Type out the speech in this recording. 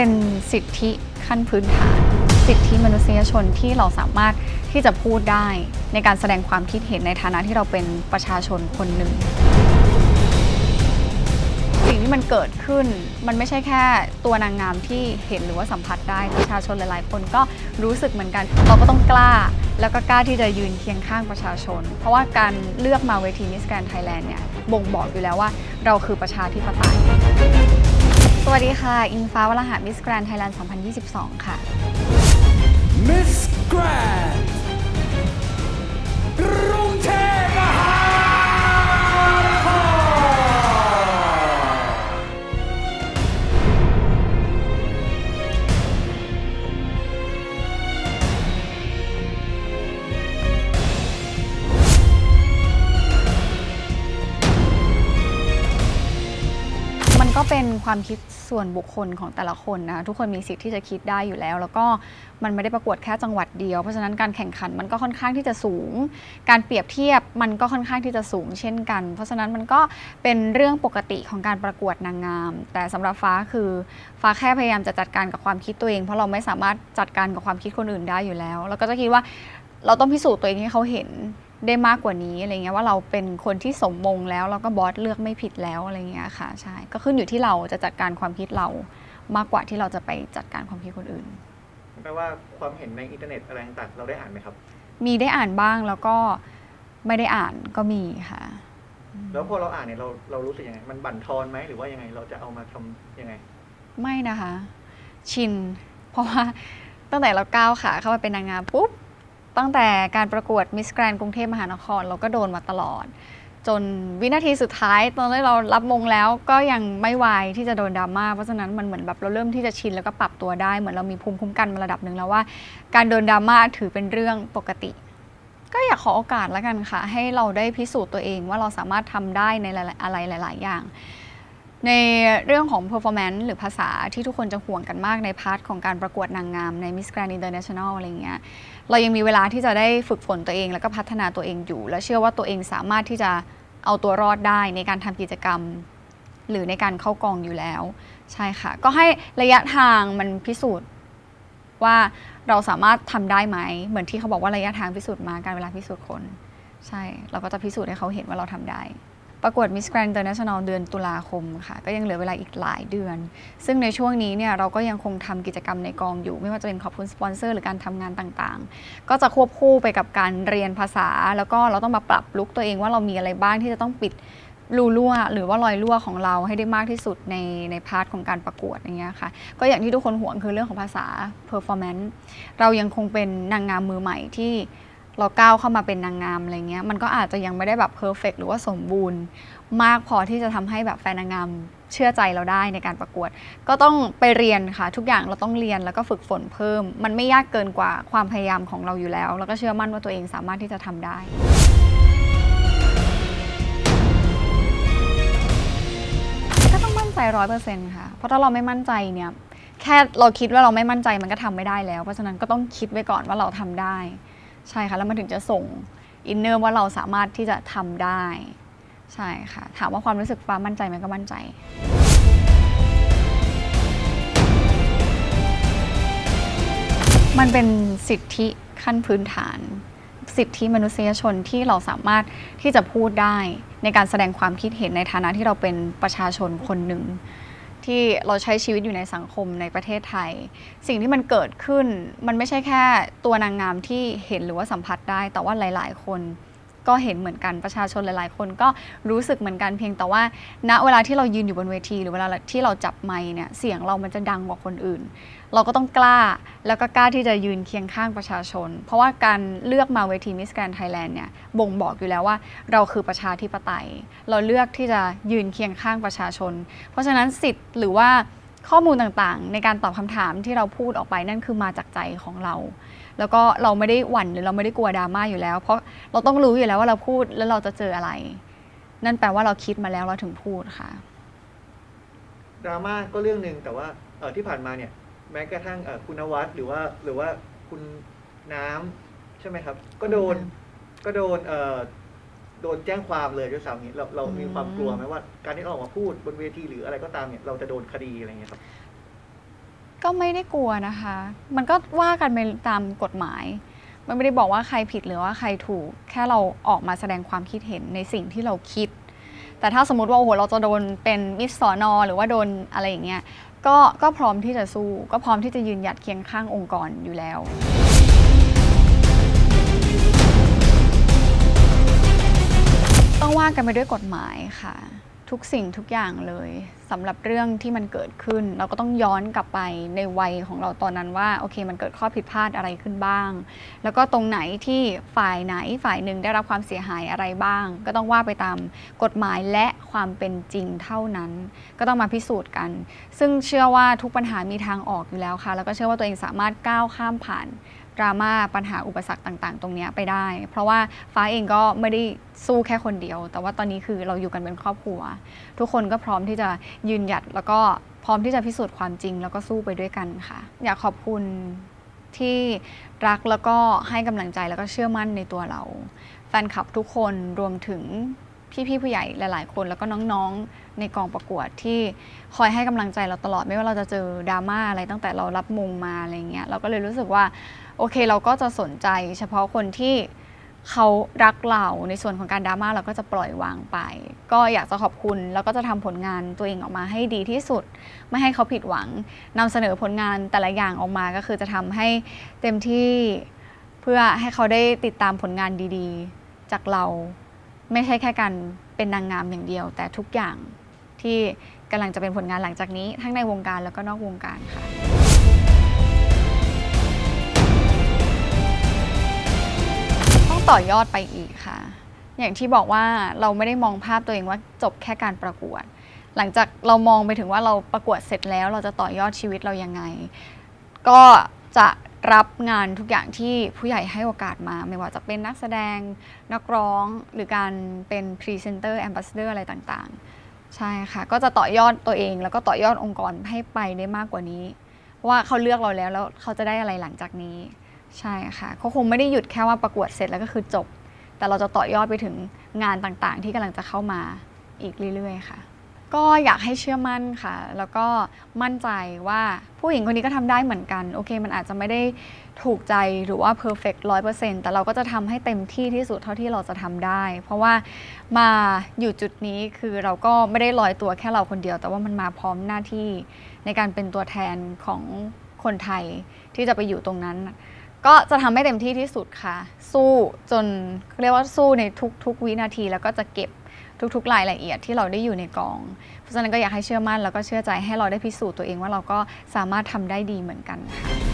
เป็นสิทธิขั้นพื้นฐาน สิทธิมนุษยชนที่เราสามารถที่จะพูดได้ในการแสดงความคิดเห็นในฐานะที่เราเป็นประชาชนคนหนึ่ง สิ่งที่มันเกิดขึ้นมันไม่ใช่แค่ตัวนางงามที่เห็นหรือว่าสัมผัสได้ประชาชนหลาย ๆ คนก็รู้สึกเหมือนกัน เราก็ต้องกล้า แล้วก็กล้าที่จะยืนเคียงข้างประชาชน เพราะว่าการเลือกมาเวทีมิสแกรนไทยแลนด์เนี่ยบ่งบอกอยู่แล้วว่า เราคือประชาธิปไตย วัสดีค่ะ อิงฟ้าวรหะมิสแกรนไทยแลนด์ 2022 ค่ะ Miss Grand กรุง เป็นความคิดส่วนบุคคลของแต่ละคนนะทุกคนมีสิทธิ์ที่จะคิดได้อยู่แล้ว แล้วก็มันไม่ได้ประกวดแค่จังหวัดเดียว เพราะฉะนั้นการแข่งขันมันก็ค่อนข้างที่จะสูง การเปรียบเทียบมันก็ค่อนข้างที่จะสูงเช่นกัน เพราะฉะนั้นมันก็เป็นเรื่องปกติของการประกวดนางงาม แต่สำหรับฟ้าคือฟ้าแค่พยายามจะจัดการกับความคิดตัวเอง เพราะเราไม่สามารถจัดการกับความคิดคนอื่นได้อยู่แล้ว แล้วก็จะคิดว่าเราต้องพิสูจน์ตัวเองให้เขาเห็น ได้มากกว่านี้อะไรเงี้ยว่าเราเป็นคนที่สมมงแล้วแล้วก็บอสเลือกไม่ผิดแล้วอะไรเงี้ยค่ะใช่ก็ขึ้นอยู่ที่เราจะจัดการความคิดเรามากกว่าที่เราจะไปจัดการความคิดคนอื่นแปลว่าความเห็นในอินเทอร์เน็ตอะไรต่างๆเราได้อ่านไหมครับ มีได้อ่านบ้างแล้วก็ไม่ได้อ่านก็มีค่ะ แล้วพอเราอ่านเนี่ยเราเรารู้สึกยังไงมันบั่นทอนไหมหรือว่ายังไงเราจะเอามาทำยังไง ไม่นะคะ ชิน เพราะว่าตั้งแต่เราก้าวขาเข้ามาเป็นนางงามปุ๊บ ตั้งแต่การประกวดมิสแกรนกรุงเทพมหานคร เราก็โดนมาตลอด จนวินาทีสุดท้าย ตอนที่เรารับมงแล้วก็ยังไม่วายที่จะโดนดราม่าเพราะฉะนั้นมันเหมือนแบบเราเริ่มที่จะชินแล้วก็ปรับตัวได้เหมือนเรามีภูมิคุ้มกันมาระดับหนึ่งแล้วว่า การโดนดราม่าถือเป็นเรื่องปกติ ก็อยากขอโอกาสแล้วกันค่ะ ให้เราได้พิสูจน์ตัวเองว่าเราสามารถทำได้ในหลายๆอะไรหลาย ๆ อย่าง ในเรื่องของ performance หรือภาษาที่ทุกคนจะห่วงกันมากในพาร์ทของการประกวดนางงามใน Miss Grand International อะไรเงี้ย เรายังมีเวลาที่จะได้ฝึกฝนตัวเอง แล้วก็พัฒนาตัวเองอยู่ และเชื่อว่าตัวเองสามารถที่จะเอาตัวรอดได้ในการทำกิจกรรม หรือในการเข้ากองอยู่แล้ว ใช่ค่ะ ก็ให้ระยะทางมันพิสูจน์ว่าเราสามารถทำได้ไหม เหมือนที่เขาบอกว่าระยะทางพิสูจน์มาการเวลาพิสูจน์คน ใช่ เราก็จะพิสูจน์ให้เขาเห็นว่าเราทำได้ ประกวด Miss Grand International เดือนตุลาคมค่ะ ก็ยังเหลือเวลาอีกหลายเดือน ซึ่งในช่วงนี้เนี่ยเราก็ยังคงทำกิจกรรมในกองอยู่ ไม่ว่าจะเป็นขอบคุณสปอนเซอร์หรือการทำงานต่างๆ ก็จะควบคู่ไปกับการเรียนภาษา แล้วก็เราต้องมาปรับลุกตัวเองว่าเรามีอะไรบ้างที่จะต้องปิดรูรั่วหรือว่ารอยรั่วของเราให้ได้มากที่สุดในในพาร์ทของการประกวดอย่างเงี้ยค่ะ ก็อย่างที่ทุกคนห่วงคือเรื่องของภาษา performance เรายังคงเป็นนางงามมือใหม่ที่ เราก้าวเข้ามาเป็นนางงามอะไรเงี้ย มันก็อาจจะยังไม่ได้แบบ perfect หรือว่าสมบูรณ์มากพอที่จะทำให้แบบแฟนนางงามเชื่อใจเราได้ในการประกวด ก็ต้องไปเรียนค่ะ ทุกอย่างเราต้องเรียนแล้วก็ฝึกฝนเพิ่ม มันไม่ยากเกินกว่าความพยายามของเราอยู่แล้ว แล้วก็เชื่อมั่นว่าตัวเองสามารถที่จะทำได้ก็ต้องมั่นใจร้อยเปอร์เซ็นต์ค่ะ เพราะถ้าเราไม่มั่นใจเนี่ยแค่เราคิดว่าเราไม่มั่นใจมันก็ทำไม่ได้แล้ว เพราะฉะนั้นก็ต้องคิดไว้ก่อนว่าเราทำได้ ใช่ค่ะ แล้วมันถึงจะส่งอินเนอร์ว่าเราสามารถที่จะทำได้ ใช่ค่ะ ถามว่าความรู้สึกฟ้ามั่นใจไหมก็มั่นใจ มันเป็นสิทธิขั้นพื้นฐาน สิทธิมนุษยชนที่เราสามารถที่จะพูดได้ ในการแสดงความคิดเห็นในฐานะที่เราเป็นประชาชนคนหนึ่ง ที่เราใช้ชีวิตอยู่ในสังคมในประเทศไทย สิ่งที่มันเกิดขึ้นมันไม่ใช่แค่ตัวนางงามที่เห็นหรือว่าสัมผัสได้ แต่ว่าหลาย ๆ คน ก็เห็นเหมือนกันประชาชนหลาย ๆ คนก็รู้สึกเหมือนกันเพียงแต่ว่า ณเวลาที่เรายืนอยู่บนเวที หรือเวลาที่เราจับไมค์เนี่ยเสียงเรามันจะดังกว่าคนอื่น เราก็ต้องกล้าแล้วก็กล้าที่จะยืนเคียงข้างประชาชน เพราะว่าการเลือกมาเวทีมิสแกรนไทยแลนด์เนี่ยบ่งบอกอยู่แล้วว่าเราคือประชาธิปไตย เราเลือกที่จะยืนเคียงข้างประชาชน เพราะฉะนั้นสิทธิ์หรือว่าข้อมูลต่างๆ ในการตอบคำถามที่เราพูดออกไปนั่นคือมาจากใจของเรา แล้วก็เราไม่ได้หวั่นหรือเราไม่ได้กลัวดราม่าอยู่แล้ว เพราะเราต้องรู้อยู่แล้วว่าเราพูดแล้วเราจะเจออะไร นั่นแปลว่าเราคิดมาแล้วเราถึงพูดค่ะดราม่าก็เรื่องหนึ่งแต่ว่าเอ่อที่ผ่านมาเนี่ยแม้กระทั่งเอ่อคุณนวัดหรือว่าหรือว่าคุณน้ำใช่ไหมครับ ก็โดนก็โดนเอ่อโดนแจ้งความเลยด้วยซ้ำนี้เราเรามีความกลัวไหมว่า การที่เราออกมาพูดบนเวทีหรืออะไรก็ตามเนี่ยเราจะโดนคดีอะไรเงี้ยครับ ก็ไม่ได้กลัวนะคะ มันก็ว่ากันไปตามกฎหมาย มันไม่ได้บอกว่าใครผิดหรือว่าใครถูก แค่เราออกมาแสดงความคิดเห็นในสิ่งที่เราคิด แต่ถ้าสมมติว่าโอ้โหเราจะโดนเป็นมิสสอนอหรือว่าโดนอะไรอย่างเงี้ย ก็ก็พร้อมที่จะสู้ ก็พร้อมที่จะยืนหยัดเคียงข้างองค์กรอยู่แล้วต้องว่ากันไปด้วยกฎหมายค่ะ ทุกสิ่งทุกอย่างเลยสำหรับเรื่องที่มันเกิดขึ้น เราก็ต้องย้อนกลับไปในวัยของเราตอนนั้นว่าโอเค มันเกิดข้อผิดพลาดอะไรขึ้นบ้าง แล้วก็ตรงไหนที่ฝ่ายไหนฝ่ายหนึ่งได้รับความเสียหายอะไรบ้าง ก็ต้องว่าไปตามกฎหมายและความเป็นจริงเท่านั้น ก็ต้องมาพิสูจน์กัน ซึ่งเชื่อว่าทุกปัญหามีทางออกอยู่แล้วค่ะ แล้วก็เชื่อว่าตัวเองสามารถก้าวข้ามผ่าน ดราม่าปัญหาอุปสรรคต่าง ๆ ตรงนี้ไปได้ เพราะว่าฟ้าเองก็ไม่ได้สู้แค่คนเดียว แต่ว่าตอนนี้คือเราอยู่กันเป็นครอบครัว ทุกคนก็พร้อมที่จะยืนหยัดแล้วก็พร้อมที่จะพิสูจน์ความจริง แล้วก็สู้ไปด้วยกันค่ะ อยากขอบคุณที่รักแล้วก็ให้กำลังใจแล้วก็เชื่อมั่นในตัวเรา แฟนคลับทุกคนรวมถึงพี่ๆผู้ใหญ่หลาย ๆ คนแล้วก็น้องๆในกองประกวดที่คอยให้กำลังใจเราตลอดไม่ว่าเราจะเจอดราม่าอะไรตั้งแต่เรารับมงมาอะไรเงี้ยเราก็เลยรู้สึกว่า โอเคเราก็จะสนใจ เฉพาะคนที่เขารักเราในส่วนของการดราม่าเราก็จะปล่อยวางไป ก็อยากจะขอบคุณแล้วก็จะทำผลงานตัวเองออกมาให้ดีที่สุด ไม่ให้เขาผิดหวังนำเสนอผลงานแต่ละอย่างออกมาก็คือจะทำให้เต็มที่เพื่อให้เขาได้ติดตามผลงานดีๆ จากเราไม่ใช่แค่การเป็นนางงามอย่างเดียว แต่ทุกอย่างที่กำลังจะเป็นผลงานหลังจากนี้ ทั้งในวงการแล้วก็นอกวงการค่ะ ต่อยอดไปอีกค่ะ อย่างที่บอกว่าเราไม่ได้มองภาพตัวเองว่าจบแค่การประกวด หลังจากเรามองไปถึงว่าเราประกวดเสร็จแล้ว เราจะต่อยอดชีวิตเรายังไง ก็จะรับงานทุกอย่างที่ผู้ใหญ่ให้โอกาสมา ไม่ว่าจะเป็นนักแสดงนักร้องหรือการเป็นพรีเซนเตอร์แอมบาสเดอร์อะไรต่างๆ ใช่ค่ะ ก็จะต่อยอดตัวเอง แล้วก็ต่อยอดองค์กรให้ไปได้มากกว่านี้ ว่าเขาเลือกเราแล้วแล้วเขาจะได้อะไรหลังจากนี้ ใช่ค่ะเขาคงไม่ได้หยุดแค่ว่าประกวดเสร็จแล้วก็คือจบ แต่เราจะต่อยอดไปถึงงานต่างๆ ที่กำลังจะเข้ามาอีกเรื่อยๆค่ะ ก็อยากให้เชื่อมั่นค่ะ แล้วก็มั่นใจว่าผู้หญิงคนนี้ก็ทำได้เหมือนกัน โอเค มันอาจจะไม่ได้ถูกใจหรือว่า perfect ร้อยเปอร์เซ็นต์แต่เราก็จะทำให้เต็มที่ที่สุดเท่าที่เราจะทำได้ เพราะว่ามาอยู่จุดนี้คือเราก็ไม่ได้ลอยตัวแค่เราคนเดียว แต่ว่ามันมาพร้อมหน้าที่ในการเป็นตัวแทนของคนไทยที่จะไปอยู่ตรงนั้น ก็จะทำให้เต็มที่ที่สุดค่ะ สู้จนเรียกว่าสู้ในทุกๆ วินาที แล้วก็จะเก็บทุกๆรายละเอียดที่เราได้อยู่ในกอง เพราะฉะนั้นก็อยากให้เชื่อมั่นแล้วก็เชื่อใจให้เราได้พิสูจน์ตัวเองว่าเราก็สามารถทำได้ดีเหมือนกันค่ะ